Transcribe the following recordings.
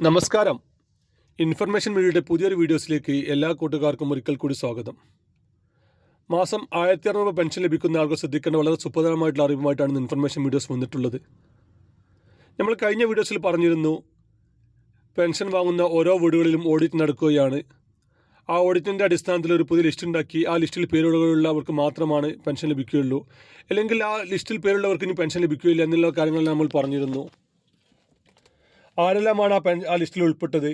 നമസ്കാരം. ഇൻഫർമേഷൻ മീഡിയയുടെ പുതിയൊരു വീഡിയോസിലേക്ക് എല്ലാ കൂട്ടുകാർക്കും ഒരിക്കൽ കൂടി സ്വാഗതം. മാസം ആയിരത്തി അറുന്നൂറ് പെൻഷൻ ലഭിക്കുന്ന ആൾക്ക് ശ്രദ്ധിക്കേണ്ട വളരെ സുപ്രധാനമായിട്ടുള്ള അറിവുമായിട്ടാണ് ഇൻഫർമേഷൻ വീഡിയോസ് വന്നിട്ടുള്ളത്. നമ്മൾ കഴിഞ്ഞ വീഡിയോസിൽ പറഞ്ഞിരുന്നു പെൻഷൻ വാങ്ങുന്ന ഓരോ വീടുകളിലും ഓഡിറ്റ് നടക്കുകയാണ്. ആ ഓഡിറ്റിന്റെ അടിസ്ഥാനത്തിൽ ഒരു പുതിയ ലിസ്റ്റ് ഉണ്ടാക്കി ആ ലിസ്റ്റിൽ പേരുകളുള്ളവർക്ക് മാത്രമാണ് പെൻഷൻ ലഭിക്കുകയുള്ളൂ. അല്ലെങ്കിൽ ആ ലിസ്റ്റിൽ പേരുള്ളവർക്ക് ഇനി പെൻഷൻ ലഭിക്കുകയില്ല എന്നുള്ള കാര്യങ്ങൾ നമ്മൾ പറഞ്ഞിരുന്നു. ആരെല്ലാമാണ് ആ പെൻ ആ ലിസ്റ്റിൽ ഉൾപ്പെട്ടത്?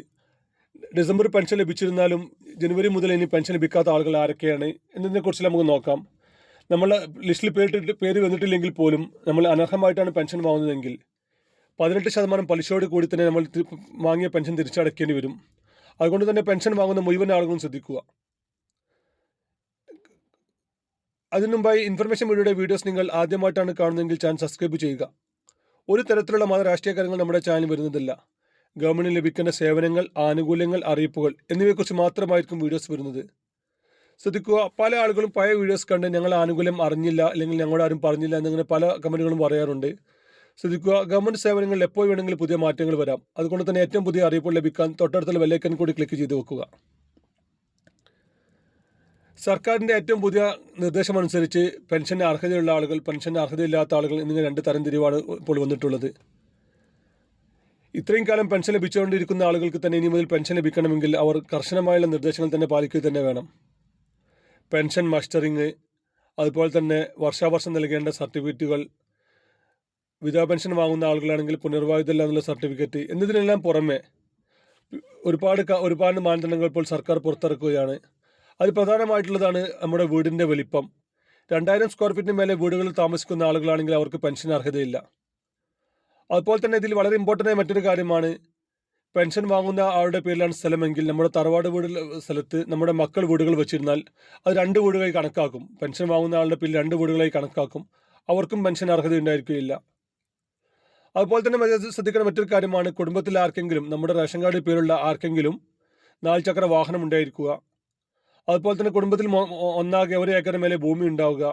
ഡിസംബർ പെൻഷൻ ലഭിച്ചിരുന്നാലും ജനുവരി മുതൽ ഇനി പെൻഷൻ ലഭിക്കാത്ത ആളുകൾ ആരൊക്കെയാണ്? എന്നതിനെക്കുറിച്ച് നമുക്ക് നോക്കാം. നമ്മൾ ലിസ്റ്റിൽ പേരിട്ട് പേര് വന്നിട്ടില്ലെങ്കിൽ പോലും നമ്മൾ അനർഹമായിട്ടാണ് പെൻഷൻ വാങ്ങുന്നതെങ്കിൽ പതിനെട്ട് ശതമാനം പലിശയോട് കൂടി തന്നെ നമ്മൾ വാങ്ങിയ പെൻഷൻ തിരിച്ചടക്കേണ്ടി വരും. അതുകൊണ്ട് തന്നെ പെൻഷൻ വാങ്ങുന്ന മുഴുവൻ ആളുകളും ശ്രദ്ധിക്കുക. അതിനു മുമ്പായി ഇൻഫർമേഷൻ വീഡിയോയുടെ വീഡിയോസ് നിങ്ങൾ ആദ്യമായിട്ടാണ് കാണുന്നതെങ്കിൽ ചാനൽ സബ്സ്ക്രൈബ് ചെയ്യുക. ഒരു തരത്തിലുള്ള മത രാഷ്ട്രീയ കാര്യങ്ങൾ നമ്മുടെ ചാനൽ വരുന്നതില്ല. ഗവൺമെന്റിന് ലഭിക്കേണ്ട സേവനങ്ങൾ ആനുകൂല്യങ്ങൾ അറിയിപ്പുകൾ എന്നിവയെക്കുറിച്ച് മാത്രമായിരിക്കും വീഡിയോസ് വരുന്നത്. ശ്രദ്ധിക്കുക പല ആളുകളും പഴയ വീഡിയോസ് കണ്ട് ഞങ്ങൾ ആനുകൂല്യം അറിഞ്ഞില്ല അല്ലെങ്കിൽ ഞങ്ങളോട് ആരും പറഞ്ഞില്ല എന്നിങ്ങനെ പല കമന്റുകളും പറയാറുണ്ട്. ശ്രദ്ധിക്കുക ഗവൺമെന്റ് സേവനങ്ങളിൽ എപ്പോൾ വേണമെങ്കിലും പുതിയ മാറ്റങ്ങൾ വരാം. അതുകൊണ്ട് തന്നെ ഏറ്റവും പുതിയ അറിയിപ്പുകൾ ലഭിക്കാൻ തൊട്ടടുത്തുള്ള വെല്ലേക്കൻ കൂടി ക്ലിക്ക് ചെയ്ത് വെക്കുക. സർക്കാരിന്റെ ഏറ്റവും പുതിയ നിർദ്ദേശം അനുസരിച്ച് പെൻഷന് അർഹതയുള്ള ആളുകൾ പെൻഷന് അർഹതയില്ലാത്ത ആളുകൾ എന്നിങ്ങനെ രണ്ട് തരം തിരിവാണ് ഇപ്പോൾ വന്നിട്ടുള്ളത്. ഇത്രയും കാലം പെൻഷൻ ലഭിച്ചുകൊണ്ടിരിക്കുന്ന ആളുകൾക്ക് തന്നെ ഇനി മുതൽ പെൻഷൻ ലഭിക്കണമെങ്കിൽ അവർ കർശനമായുള്ള നിർദ്ദേശങ്ങൾ തന്നെ പാലിക്കുക തന്നെ വേണം. പെൻഷൻ മസ്റ്ററിങ് അതുപോലെ തന്നെ വർഷാവർഷം നൽകേണ്ട സർട്ടിഫിക്കറ്റുകൾ വിധവാ പെൻഷൻ വാങ്ങുന്ന ആളുകളാണെങ്കിൽ പുനർവായുതല്ല എന്നുള്ള സർട്ടിഫിക്കറ്റ് എന്നതിനെല്ലാം പുറമെ ഒരുപാട് ഒരുപാട് മാനദണ്ഡങ്ങൾ ഇപ്പോൾ സർക്കാർ പുറത്തിറക്കുകയാണ്. അതിൽ പ്രധാനമായിട്ടുള്ളതാണ് നമ്മുടെ വീടിന്റെ വലിപ്പം. രണ്ടായിരം സ്ക്വയർ ഫീറ്റിന് മേലെ വീടുകളിൽ താമസിക്കുന്ന ആളുകളാണെങ്കിൽ അവർക്ക് പെൻഷൻ അർഹതയില്ല. അതുപോലെ തന്നെ ഇതിൽ വളരെ ഇമ്പോർട്ടന്റ് ആയ മറ്റൊരു കാര്യമാണ് പെൻഷൻ വാങ്ങുന്ന ആളുടെ പേരിലാണ് സ്ഥലമെങ്കിൽ നമ്മുടെ തറവാട് വീട് സ്ഥലത്ത് നമ്മുടെ മക്കൾ വീടുകൾ വെച്ചിരുന്നാൽ അത് രണ്ട് വീടുകളായി കണക്കാക്കും. പെൻഷൻ വാങ്ങുന്ന ആളുടെ പേരിൽ രണ്ട് വീടുകളായി കണക്കാക്കും. അവർക്കും പെൻഷൻ അർഹത ഉണ്ടായിരിക്കുകയില്ല. അതുപോലെ തന്നെ ശ്രദ്ധിക്കേണ്ട മറ്റൊരു കാര്യമാണ് കുടുംബത്തിൽ ആർക്കെങ്കിലും നമ്മുടെ റേഷൻ കാർഡിൽ പേരുള്ള ആർക്കെങ്കിലും നാല് ചക്ര വാഹനം ഉണ്ടായിരിക്കുക. അതുപോലെ തന്നെ കുടുംബത്തിൽ ഒന്നാകെ ഒരു ഏക്കർ മേലെ ഭൂമി ഉണ്ടാവുക.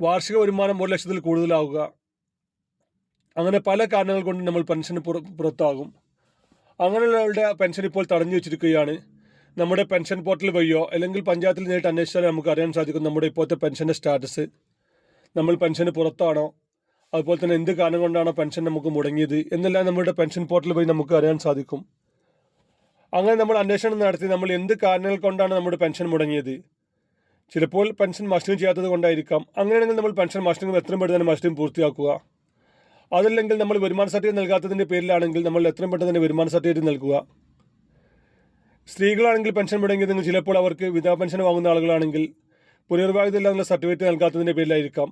വാർഷിക വരുമാനം ഒരു ലക്ഷത്തിൽ കൂടുതലാവുക. അങ്ങനെ പല കാരണങ്ങൾ കൊണ്ട് നമ്മൾ പെൻഷന് പുറ പുറത്താകും. അങ്ങനെയുള്ളവരുടെ പെൻഷൻ ഇപ്പോൾ തടഞ്ഞു വെച്ചിരിക്കുകയാണ്. നമ്മുടെ പെൻഷൻ പോർട്ടൽ വഴിയോ അല്ലെങ്കിൽ പഞ്ചായത്തിൽ നേരിട്ട് അന്വേഷിച്ചാൽ നമുക്ക് അറിയാൻ സാധിക്കും നമ്മുടെ ഇപ്പോഴത്തെ പെൻഷന്റെ സ്റ്റാറ്റസ്. നമ്മൾ പെൻഷന് പുറത്താണോ? അതുപോലെ തന്നെ എന്ത് കാരണം കൊണ്ടാണോ പെൻഷൻ നമുക്ക് മുടങ്ങിയത്? എന്നെല്ലാം നമ്മുടെ പെൻഷൻ പോർട്ടൽ വഴി നമുക്ക് അറിയാൻ സാധിക്കും. അങ്ങനെ നമ്മൾ അന്വേഷണം നടത്തി നമ്മൾ എന്ത് കാരണങ്ങൾ കൊണ്ടാണ് നമ്മുടെ പെൻഷൻ മുടങ്ങിയത്? ചിലപ്പോൾ പെൻഷൻ മസ്റ്റിംഗ് ചെയ്യാത്തത് കൊണ്ടായിരിക്കാം. അങ്ങനെയാണെങ്കിൽ നമ്മൾ പെൻഷൻ മസ്റ്റിംഗ് എത്രയും പെട്ടെന്ന് മസ്റ്ററിങ് പൂർത്തിയാക്കുക. അതല്ലെങ്കിൽ നമ്മൾ വരുമാന സർട്ടിഫിക്കറ്റ് നൽകാത്തതിന്റെ പേരിലാണെങ്കിൽ നമ്മൾ എത്രയും പെട്ടെന്ന് തന്നെ വരുമാന സർട്ടിഫിക്കറ്റ് നൽകുക. സ്ത്രീകളാണെങ്കിൽ പെൻഷൻ മുടങ്ങിയതെങ്കിൽ ചിലപ്പോൾ അവർക്ക് വിധവാ പെൻഷൻ വാങ്ങുന്ന ആളുകളാണെങ്കിൽ എന്നുള്ള സർട്ടിഫിക്കറ്റ് നൽകാത്തതിന്റെ പേരിലായിരിക്കാം.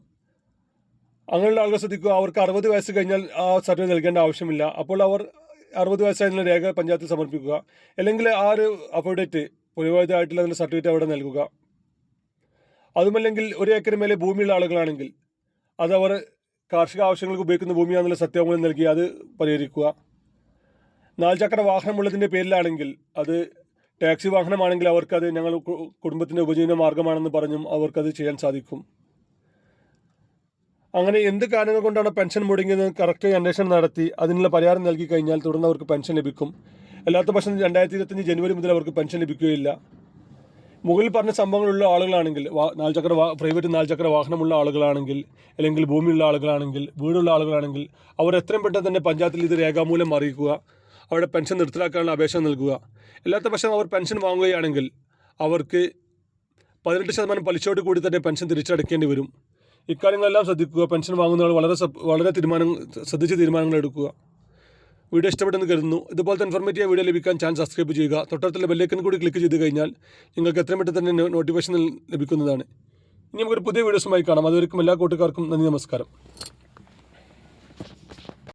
അങ്ങനെയുള്ള ആളുകൾ ശ്രദ്ധിക്കുക അവർക്ക് അറുപത് വയസ്സ് കഴിഞ്ഞാൽ ആ സർട്ടിഫിക്കറ്റ് നൽകേണ്ട ആവശ്യമില്ല. അപ്പോൾ അവർ അറുപത് വയസ്സായുള്ള രേഖ പഞ്ചായത്തിൽ സമർപ്പിക്കുക. അല്ലെങ്കിൽ ആ ഒരു അഫോഡേറ്റ് പുനർവായുതമായിട്ടുള്ള അതിന്റെ സർട്ടിഫിക്കറ്റ് അവിടെ നൽകുക. അതുമല്ലെങ്കിൽ ഒരു ഏക്കർ മേലെ ഭൂമിയുള്ള ആളുകളാണെങ്കിൽ അത് അവർ കാർഷിക ആവശ്യങ്ങൾക്ക് ഉപയോഗിക്കുന്ന ഭൂമിയാണെന്നുള്ള സത്യവാങ്മൂലം നൽകി അത് പരിഹരിക്കുക. നാൽചക്ര വാഹനമുള്ളതിന്റെ പേരിലാണെങ്കിൽ അത് ടാക്സി വാഹനമാണെങ്കിൽ അവർക്കത് ഞങ്ങൾ കുടുംബത്തിന്റെ ഉപജീവന മാർഗമാണെന്ന് പറഞ്ഞും അവർക്കത് ചെയ്യാൻ സാധിക്കും. അങ്ങനെ എന്ത് കാരണങ്ങൾ കൊണ്ടാണ് പെൻഷൻ മുടങ്ങിയത്? കറക്റ്റ് അന്വേഷണം നടത്തി അതിനുള്ള പരിഹാരം നൽകി കഴിഞ്ഞാൽ തുടർന്ന് അവർക്ക് പെൻഷൻ ലഭിക്കും. അല്ലാത്ത പക്ഷം രണ്ടായിരത്തി ഇരുപത്തഞ്ച് ജനുവരി മുതൽ അവർക്ക് പെൻഷൻ ലഭിക്കുകയില്ല. മുകളിൽ പറഞ്ഞ സംഭവങ്ങളുള്ള ആളുകളാണെങ്കിൽ നാൽചക്ര വാ പ്രൈവറ്റ് നാൽചക്ര വാഹനമുള്ള ആളുകളാണെങ്കിൽ അല്ലെങ്കിൽ ഭൂമിയുള്ള ആളുകളാണെങ്കിൽ വീടുള്ള ആളുകളാണെങ്കിൽ അവർ എത്രയും പെട്ടെന്ന് തന്നെ പഞ്ചായത്തിൽ ഇത് രേഖാമൂലം അറിയിക്കുക അവരുടെ പെൻഷൻ നിർത്തലാക്കാനുള്ള അപേക്ഷ നൽകുക. അല്ലാത്ത പക്ഷം അവർ പെൻഷൻ വാങ്ങുകയാണെങ്കിൽ അവർക്ക് പതിനെട്ട് ശതമാനം പലിശയോട് കൂടി തന്നെ പെൻഷൻ തിരിച്ചടയ്ക്കേണ്ടി വരും. ഇക്കാര്യങ്ങളെല്ലാം ശ്രദ്ധിക്കുക പെൻഷൻ വാങ്ങുന്ന വാങ്ങുന്നവർ വളരെ വളരെ തീരുമാനം ശ്രദ്ധിച്ച് തീരുമാനങ്ങൾ എടുക്കുക. വീഡിയോ ഇഷ്ടപ്പെട്ടെന്ന് കരുതുന്നു. ഇതുപോലത്തെ ഇൻഫോർമേറ്റീവ് വീഡിയോ ലഭിക്കാൻ ചാനൽ സബ്സ്ക്രൈബ് ചെയ്യുക. തൊട്ടടുത്തുള്ള ബെല്ലൈക്കൻ കൂടി ക്ലിക്ക് ചെയ്ത് കഴിഞ്ഞാൽ നിങ്ങൾക്ക് എത്രയും പെട്ടെന്ന് തന്നെ നോട്ടിഫിക്കേഷൻ ലഭിക്കുന്നതാണ്. ഇനി നമുക്കൊരു പുതിയ വീഡിയോസുമായി കാണാം. അതുവരെയും എല്ലാ കൂട്ടുകാർക്കും നന്ദി നമസ്കാരം.